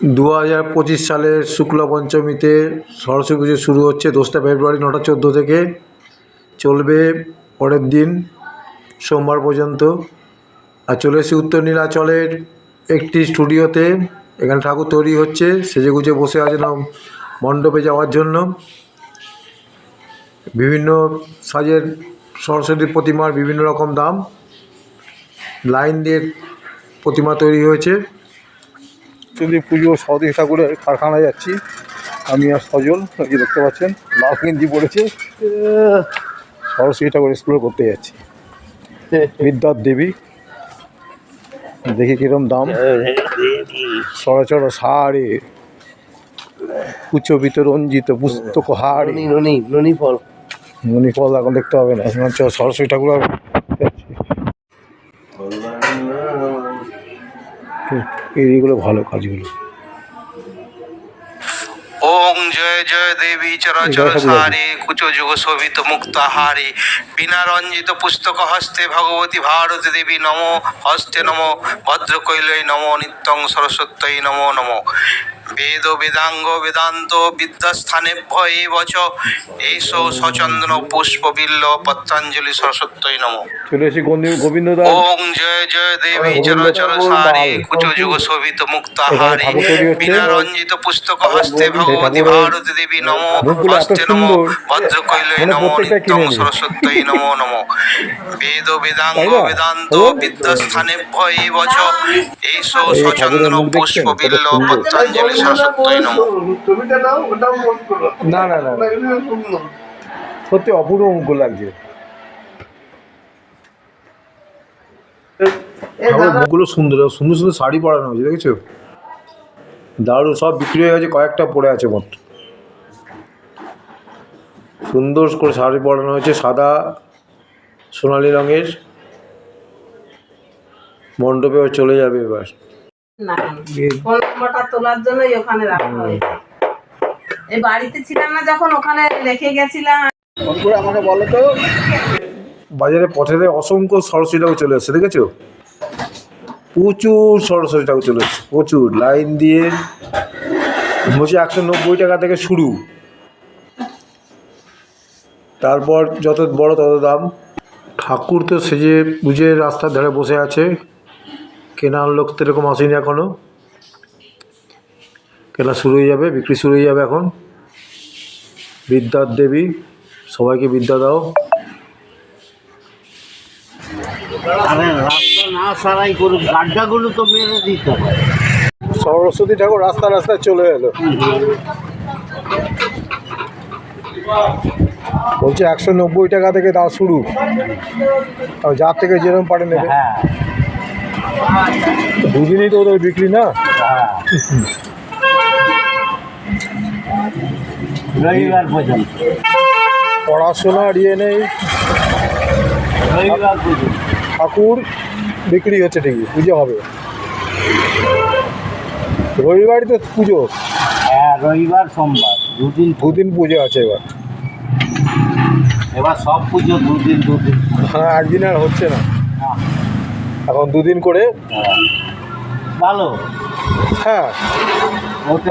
দু হাজার পঁচিশ সালের শুক্লা পঞ্চমীতে সরস্বতী পুজো শুরু হচ্ছে দোসরা ফেব্রুয়ারি নটা চোদ্দ থেকে। চলবে পরের দিন সোমবার পর্যন্ত। আর চলে এসেছি উত্তর নীলাচলের একটি স্টুডিওতে। এখানে ঠাকুর তৈরি হচ্ছে সেজে গুজে বসে আছেন মণ্ডপে যাওয়ার জন্য। বিভিন্ন সাজের সরস্বতী প্রতিমার বিভিন্ন রকম দাম। লাইন দিয়ে প্রতিমা তৈরি হয়েছে। চন্দ্রী পুজো সরস্বতী ঠাকুরের কারখানায় যাচ্ছি আমি আর সজল এই দেখতে পাচ্ছেন লাল গেঞ্জি পড়েছে সরস্বতী ঠাকুর এক্সপ্লোর করতে যাচ্ছি। বিদ্যার দেবী দেখি কিরম দাম। সরাচর শাড়ি কুচবিত রঞ্জিত পুস্তক হাড়ি। ননি ননি ফল। এখন দেখতে হবে না সরস্বতী ঠাকুর আর এইগুলো ভালো কাজগুলো। ওং জয় জয় দেবী চরাচর সারে কুচ যুগ শোভিত মুক্তাহারে। বিনা রঞ্জিত পুস্তক হস্তে ভগবতী ভারতী দেবী নম, হস্তে নম, ভদ্রকৈলয় নম, নিত্যং সরস্বত্যই নম নম। বেদ বেদাঙ্গ বেদান্ত বিদ্যাস্থানে ভয়ে বচ। এইসো সচন্দন পুষ্প বিল্ল পত্রাঞ্জলি সরস্বত্যই নম। চলে এসে গোবিন্দ গোবিন্দ ওং জয় জয় দেবী চরাচর সারে কুচ যুগ শোভিত মুক্তাহারে ঠাকুর তৈরি বিনা রঞ্জিত পুস্তক হস্তে ভগবতী ভারতী দেবী নম হস্তে নম সুন্দর, ভদ্রকৈলয় নম নিত্যং। সরস্বত্যই নমো নম। বেদ বেদাঙ্গ বেদান্ত? বিদ্যাস্থানে ভয়ে বচ। এইসো মুখ পুষ্প? বিল্ল পত্রাঞ্জলি না না না না। সত্যি অপূর্ব মুখ লাগছে। মুখগুলো সুন্দর সুন্দর সুন্দর শাড়ি পরানো হয়েছে দেখেছ? দারুণ সব বিক্রি হয়ে গেছে কয়েকটা পড়ে আছে মাত্র সুন্দর করে শাড়ি পরানো হয়েছে সাদা সোনালি রঙের। মণ্ডপে ও চলে যাবে এবার। না ফোন নাম্বারটা তোলার জন্যই ওখানে রাখা হয়েছে। এই বাড়িতে ছিলাম না যখন ওখানে রেখে গেছিলাম। ফোন করে আমাকে বলো তো। বাজারে পথেতে অসংখ্য সরস্বতী ঠাকুর চলে এসছে দেখেছ? প্রচুর সরস্বতী ঠাকুর চলে এসছে প্রচুর। লাইন দিয়ে বলছি একশো নব্বই টাকা থেকে শুরু। তারপর যত বড় তত দাম। ঠাকুর তো সেজে বুঝে রাস্তার ধারে বসে আছে। কেনার লোক তো এরকম আসেনি এখনও কেনা শুরু হয়ে যাবে বিক্রি শুরু হয়ে যাবে এখন। বিদ্যার দেবী সবাইকে বিদ্যা দাও। সরস্বতী ঠাকুর রাস্তা রাস্তায় চলে এলো। বলছে একশো নব্বই টাকা থেকে দাও শুরু। যার থেকে যেরকম পারে নেবে। হ্যাঁ। দুদিনই তো ওদের বিক্রি না? রবিবার পর্যন্ত। পড়াশোনা ইয়ে নেই। রবিবার পর্যন্ত। ঠাকুর বিক্রি হচ্ছে ঠিকই পুজো হবে। রবিবারই তো পুজো। হ্যাঁ রবিবার সোমবার দুদিন দুদিন পুজো আছে এবার। এবার সব পুজো দুদিন দুদিন। হ্যাঁ একদিন আর হচ্ছে না, এখন দুদিন করে হ্যাঁ। ভালো হ্যাঁ হতে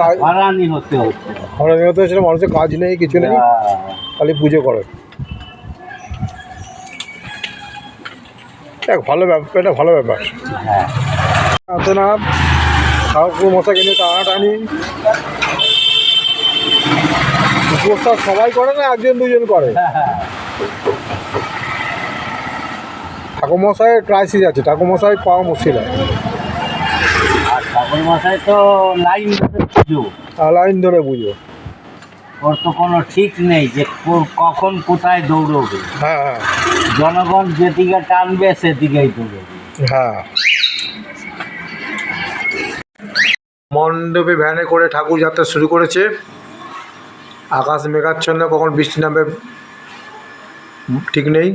হচ্ছে। মানুষের কাজ নেই কিছু নেই। হ্যাঁ। খালি পুজো করে। দেখ ভালো ব্যাপার এটা ভালো ব্যাপার। হ্যাঁ। না ঠাকুর মশা কিনে টানাটানি। উপোসটা সবাই করে না একজন দুজন করে। ঠাকুর মশাইয়ের ক্রাইসিস আছে ঠাকুর মশাই পাওয়া মুশকিল হয়। আর ঠাকুর মশাই তো লাইন ধরে পুজো। লাইন ধরে পুজো। ওর তো কোনো ঠিক নেই যে কখন কোথায় দৌড়বে। হ্যাঁ হ্যাঁ। জনগণ যেদিকে টানবে সেদিকেই দৌড়বে। হ্যাঁ। মণ্ডপে ভ্যানে করে ঠাকুর যাত্রা শুরু করেছে। আকাশ মেঘাচ্ছন্ন কখন বৃষ্টি নামবে ঠিক নেই।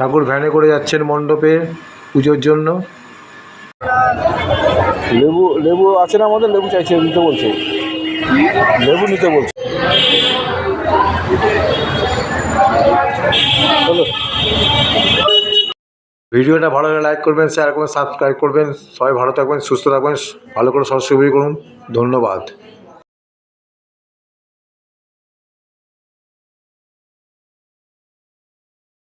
ঠাকুর ভ্যানে করে যাচ্ছেন মণ্ডপে পুজোর জন্য। লেবু লেবু আছে না আমাদের? লেবু চাইছে নিতে বলছে। লেবু নিতে বলছে। ভিডিওটা ভালো লাগলে লাইক করবেন শেয়ার করবেন সাবস্ক্রাইব করবেন। সবাই ভালো থাকবেন সুস্থ থাকবেন ভালো করে সরস্বতী পুজো করুন। ধন্যবাদ।